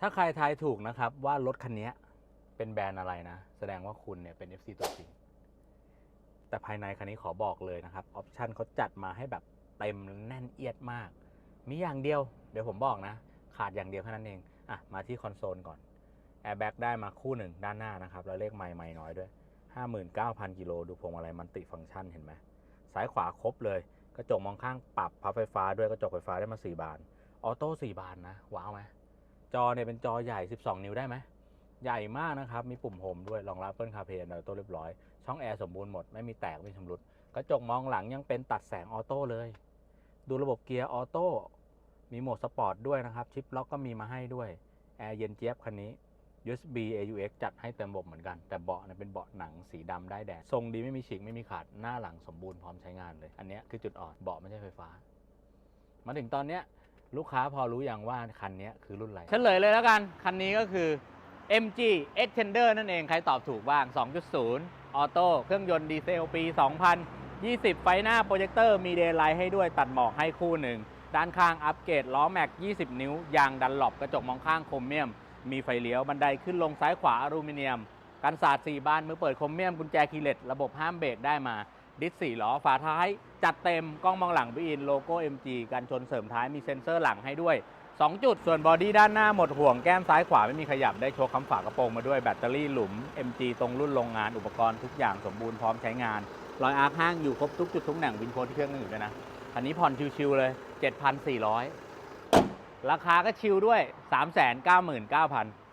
ถ้าใครทายถูกนะครับ ว่ารถคันนี้เป็นแบรนด์อะไรนะ แสดงว่าคุณเนี่ยเป็น FC ตัวจริง แต่ภายในคันนี้ขอบอกเลยนะครับ ออปชันเขาจัดมาให้แบบเต็มแน่นเอียดมาก มีอย่างเดียว เดี๋ยวผมบอกนะ ขาดอย่างเดียวแค่นั้นเอง อะ มาที่คอนโซลก่อนแอร์แบ็กได้มาคู่หนึ่งด้านหน้านะครับ แล้วเลขไม่ไม่น้อยด้วย 59,000 กิโล ดูพวงมาลัยมันติฟังก์ชันเห็นไหมซ้ายขวาครบเลย กระจกมองข้างปรับพับไฟฟ้าด้วยกระจกไฟฟ้าได้มา 4 บาน ออโต้4บานนะ ว้าวไหม จอเนี่ยเป็นจอใหญ่ 12 นิ้วได้ไหมใหญ่มากนะครับ มีปุ่มโฮมด้วยรองรับเปิลคาเพนออโต้เรียบร้อย ช่องแอร์สมบูรณ์หมด ไม่มีแตกไม่ชำรุด กระจกมองหลังยังเป็นตัดแสงออโต้เลย ดูระบบเกียร์ออโต้ มีโหมดสปอร์ตด้วยนะครับ ชิปล็อกก็มีมาให้ด้วย แอร์เย็นเจี๊ยบคันนี้ USB AUX จัดให้เต็มระบบเหมือนกัน แต่เบาะเนี่ยเป็นเบาะหนังสีดำได้แดด ทรงดีไม่มีฉีกไม่มีขาด หน้าหลังสมบูรณ์พร้อมใช้งานเลย อันนี้คือจุดอ่อน เบาะไม่ใช่ไฟฟ้า มาถึงตอนเนี้ย ลูกค้าพอรู้อย่างว่าคันนี้คือรุ่นอะไรเฉลยเลยแล้วกัน คันนี้ก็คือ MG Extender นั่นเองใครตอบถูกบ้าง 2.0 ออโต้เครื่องยนต์ดีเซลปี 2020 ไฟหน้าโปรเจคเตอร์มีเดย์ไลท์ให้ด้วยตัดหมอกให้คู่หนึ่ง ด้านข้างอัปเกรดล้อแม็ก 20 นิ้ว ยางดันหลบกระจกมองข้างโครเมียม มีไฟเลี้ยวบันไดขึ้นลงซ้ายขวาอลูมิเนียม กันศาสตร์4บานมือเปิดโครเมียมกุญแจคีย์เลสระบบห้ามเบรกได้มา ดิสสี่ล้อ ฝาท้ายจัดเต็มกล้องมองหลังบิอินโลโก้ MG กันชนเสริมท้ายมีเซ็นเซอร์หลังให้ด้วย 2 จุดส่วนบอดี้ด้านหน้าหมดห่วงแก้มซ้ายขวาไม่มีขยับได้โชว์คำฝากระโปรงมาด้วยแบตเตอรี่หลุม MG ตรงรุ่นโรงงานอุปกรณ์ทุกอย่างสมบูรณ์พร้อมใช้งานรอยอาร์คห้างอยู่ครบทุกจุดทุกแหน่งวินโคที่เครื่องนึงอยู่ด้วยนะอันนี้ผ่อนชิวๆเลย 7,400 ราคาก็ชิลด้วย 399,000